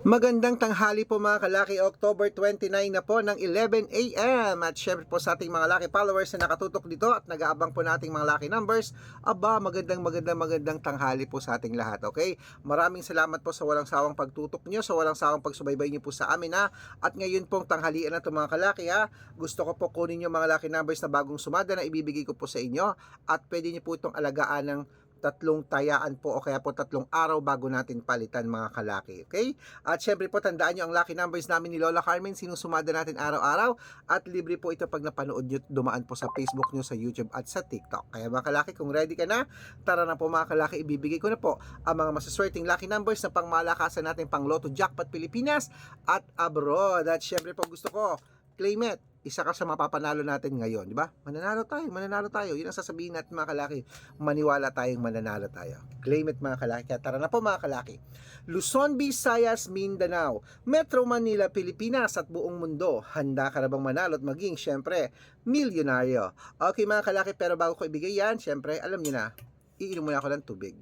Magandang tanghali po mga kalaki, October 29 na po ng 11 a.m. At syempre po sa ating mga laki followers na nakatutok dito at nag-aabang po nating mga laki numbers. Aba, magandang magandang magandang tanghali po sa ating lahat, okay? Maraming salamat po sa walang sawang pagtutok nyo, sa walang sawang pagsubaybay nyo po sa amin ha. At ngayon pong tanghalian na ito mga kalaki ha, gusto ko po kunin yung mga laki numbers na bagong sumada na ibibigay ko po sa inyo. At pwede nyo po itong alagaan ng tatlong tayaan po o kaya po tatlong araw bago natin palitan mga kalaki. Okay? At syempre po tandaan nyo ang lucky numbers namin ni Lola Carmen sinusumada natin araw-araw at libre po ito pag napanood nyo dumaan po sa Facebook nyo, sa YouTube at sa TikTok. Kaya mga kalaki, kung ready ka na, tara na po mga kalaki, ibibigay ko na po ang mga masaswerteng lucky numbers na pangmalakasan natin pang Lotto Jackpot Pilipinas at abroad. At syempre po gusto ko, claim it isa ka sa mapapanalo natin ngayon, di ba? Mananalo tayo, mananalo tayo. Yun ang sasabihin natin mga kalaki. Maniwala tayong mananalo tayo. Claim it mga kalaki. Kaya tara na po mga kalaki. Luzon, Visayas, Mindanao, Metro Manila, Pilipinas at buong mundo. Handa ka na bang manalo at maging, syempre, milyonaryo? Okay mga kalaki, pero bago ko ibigay yan, syempre, alam niyo na, iinom muna ako ng tubig.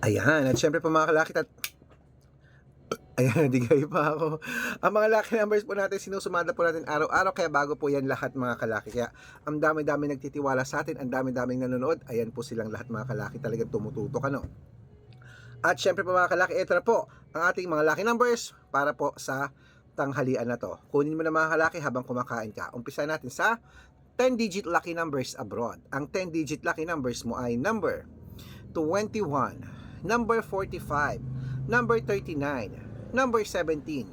Ayan, at syempre po mga kalaki, tat Ayan, digay pa ako. Ang mga lucky numbers po natin, sinusumada po natin araw-araw, kaya bago po yan lahat mga kalaki. Kaya ang dami-dami nagtitiwala sa atin, ang dami-daming nanonood, ayan po silang lahat mga kalaki, talagang tumututok ano. At syempre po mga kalaki, ito na po ang ating mga lucky numbers para po sa tanghalian na to. Kunin mo na mga kalaki habang kumakain ka. Umpisa natin sa 10-digit lucky numbers abroad. Ang 10-digit lucky numbers mo ay number 21, number 45, number 39, number 17,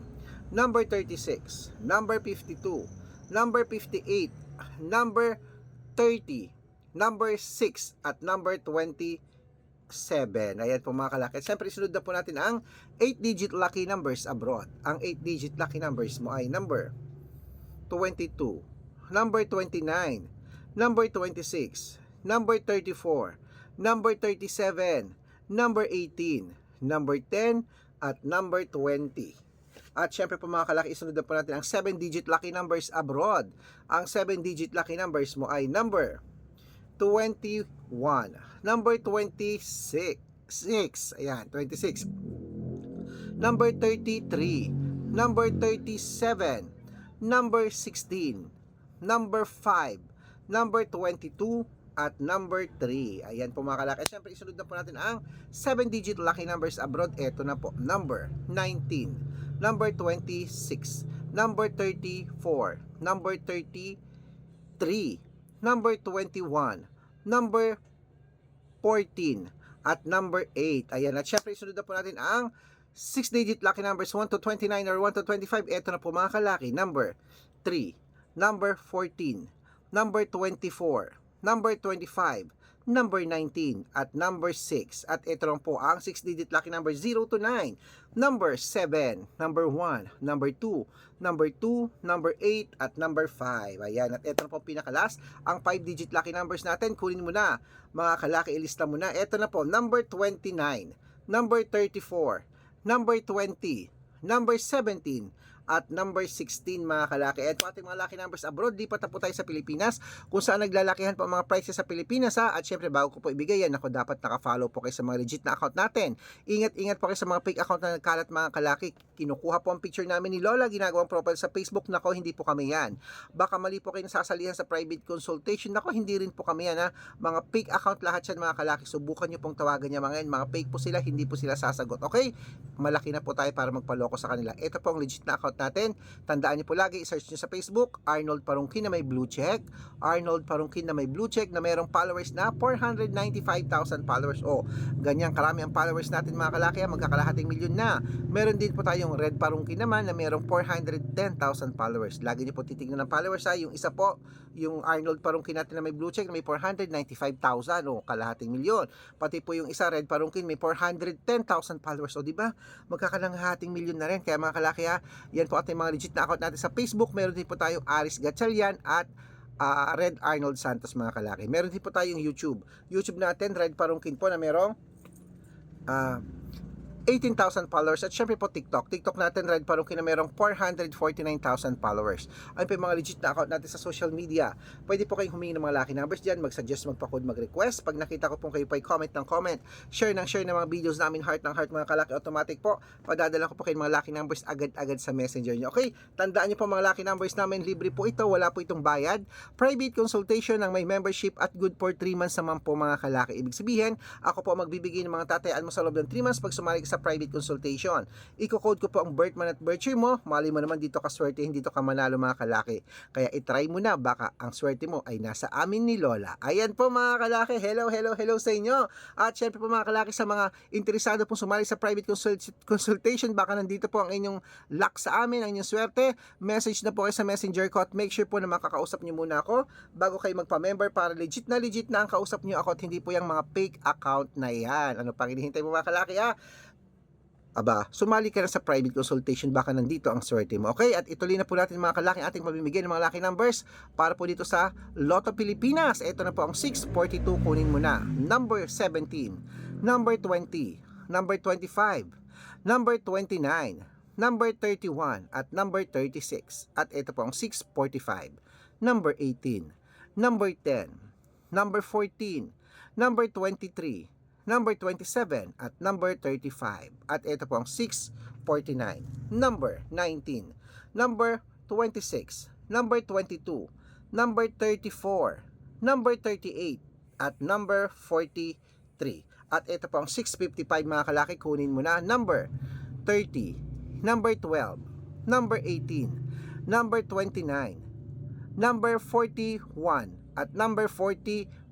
number 36, number 52, number 58, number 30, number 6, at number 27. Ayan po mga kalaki. Siyempre, sunod na po natin ang 8-digit lucky numbers abroad. Ang 8-digit lucky numbers mo ay number 22, number 29, number 26, number 34, number 37, number 18, number 10, at number 20. At syempre po mga kalaki, isunod na po natin ang 7-digit lucky numbers abroad. Ang 7-digit lucky numbers mo ay number 21, number 26, 6, ayan, 26, number 33, number 37, number 16, number 5, number 22, at number 3. Ayan po mga kalaki. Siyempre, isunod na po natin ang 7-digit lucky numbers abroad. Ito na po. Number 19. Number 26. Number 34. Number 33. Number 21. Number 14. At number 8. Ayan. At syempre, isunod na po natin ang 6-digit lucky numbers 1 to 29 or 1 to 25. Ito na po mga kalaki. Number 3. Number 14. Number 24 number 25, number 19, at number 6. At ito lang po ang 6-digit lucky number 0 to 9, number 7, number 1, number 2, number 2, number 8, at number 5. Ayan, at ito na po pinakalas, ang 5-digit lucky numbers natin. Kunin mo na, mga kalaki, ilista mo na. Ito na po, number 29, number 34, number 20, number 17, at number 16 mga kalaki. At po ating mga lucky numbers abroad, di pa po tayo sa Pilipinas kung saan naglalakihan po ang mga prices sa Pilipinas ha. At syempre bago ko po ibigay yan, ako dapat naka-follow po kayo sa mga legit na account natin. Ingat-ingat po kayo sa mga fake account na nagkalat mga kalaki. Kinukuha po ang picture namin ni Lola, ginagawang profile sa Facebook. Nako, hindi po kami yan. Baka mali po kayo nasasalihan sa private consultation. Nako, hindi rin po kami yan ha. Mga fake account lahat yan mga kalaki. Subukan nyo pong tawagan niya mga yan. Mga fake po sila, hindi po sila sasagot. Okay? Malaki na po tayo para magpaloko sa kanila. Ito po ang legit na account natin. Tandaan niyo po lagi, i-search niyo sa Facebook, Arnold Parungkin na may blue check, Arnold Parungkin na may blue check na mayroong followers na 495,000 followers. O, ganyan karami ang followers natin mga kalaki, magkakalahating milyon na. Meron din po tayong Red Parungkin naman na mayroong 410,000 followers. Lagi niyo po titignan ng followers ha. Yung isa po, yung Arnold Parungkin natin na may blue check na may 495,000 o kalahating milyon. Pati po yung isa Red Parungkin may 410,000 followers. O di ba? Magkakalahating milyon na rin. Kaya mga kalaki ha, yan po ating mga legit na account natin sa Facebook. Meron din po tayong Aris Gatchalian at uh, Red Arnold Santos mga kalaki. Meron din po tayong YouTube. YouTube natin, Red Parungkin po na merong uh, 18,000 followers at syempre po TikTok. TikTok natin Red Parungki na merong 449,000 followers. Ayun po mga legit na account natin sa social media. Pwede po kayong humingi ng mga lucky numbers dyan, mag-suggest, magpa-code, mag-request. Pag nakita ko po kayo po ay comment ng comment, share ng share ng mga videos namin, heart ng heart mga kalaki, automatic po. Padadala ko po kayo ng mga lucky numbers agad-agad sa messenger nyo. Okay, tandaan nyo po mga lucky numbers namin, libre po ito, wala po itong bayad. Private consultation ng may membership at good for 3 months naman po mga kalaki. Ibig sabihin, ako po magbibigay ng mga tatayaan mo sa loob ng 3 months pag sumali ka sa private consultation. Iko-code ko po ang birth month at birth year mo. Mali mo naman dito ka swerte, hindi dito ka manalo mga kalaki. Kaya itry mo na, baka ang swerte mo ay nasa amin ni Lola. Ayan po mga kalaki, hello, hello, hello sa inyo. At syempre po mga kalaki sa mga interesado pong sumali sa private consult- consultation, baka nandito po ang inyong luck sa amin, ang inyong swerte. Message na po kayo sa messenger ko at make sure po na makakausap nyo muna ako bago kayo magpa-member para legit na legit na ang kausap nyo ako at hindi po yung mga fake account na yan. Ano pang hinihintay mo mga kalaki ha? Aba, sumali ka na sa private consultation baka nandito ang swerte mo. Okay? At ituloy na po natin mga kalaki ating mabibigyan ng mga lucky numbers para po dito sa Lotto Pilipinas. Ito na po ang 642 kunin mo na. Number 17, number 20, number 25, number 29, number 31 at number 36. At ito po ang 645, number 18, number 10, number 14, number 23, number 27 at number 35. At ito po ang 649, number 19, number 26, number 22, number 34, number 38 at number 43. At ito po ang 655 mga kalaki. Kunin mo na. Number 30, number 12, number 18, number 29, number 41 at number 44.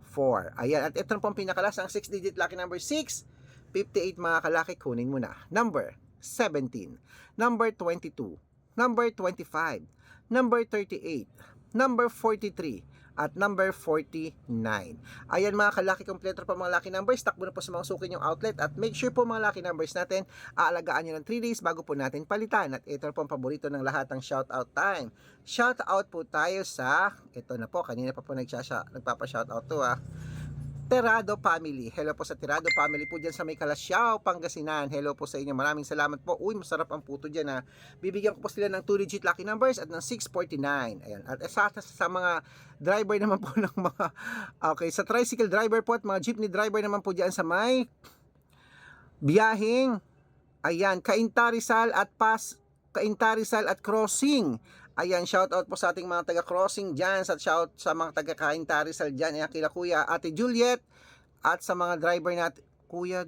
Ayan, at ito po ang pinakalas, ang 6-digit lucky number 6, 58 mga kalaki, kunin mo na. Number 17, number 22, number 25, number 38, number 43, at number 49. Ayan mga kalaki, kompleto pa mga lucky numbers. Takbo na po sa mga suki yung outlet at make sure po mga lucky numbers natin, aalagaan nyo ng 3 days bago po natin palitan. At ito po ang paborito ng lahat ng shoutout time. Shoutout po tayo sa, ito na po, kanina pa po nagsasya, nagpapa-shoutout to ah. Terado Family. Hello po sa Terado Family po dyan sa may Kalasyaw, Pangasinan. Hello po sa inyo. Maraming salamat po. Uy, masarap ang puto dyan ha. Bibigyan ko po sila ng 2 digit lucky numbers at ng 649. Ayan. At sa, sa mga driver naman po ng mga okay, sa tricycle driver po at mga jeepney driver naman po dyan sa may biyahing ayan, Kaintarisal at Pas Kaintarisal at Crossing Ayan, shout out po sa ating mga taga-crossing dyan, sa shout sa mga taga-kainta Rizal dyan, ayan, kila Kuya Ate Juliet, at sa mga driver natin, Kuya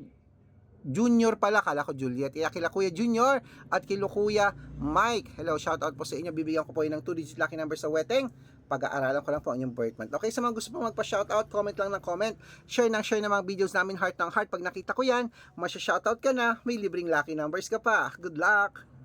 Junior pala, kala ko Juliet, kaya kila Kuya Junior, at kila Kuya Mike. Hello, shout out po sa inyo, bibigyan ko po yun ng 2 digit lucky number sa weteng, pag-aaralan ko lang po ang inyong birth month. Okay, sa mga gusto po magpa-shoutout, comment lang ng comment, share ng share ng mga videos namin, heart ng heart. Pag nakita ko yan, masya-shoutout ka na, may libreng lucky numbers ka pa. Good luck!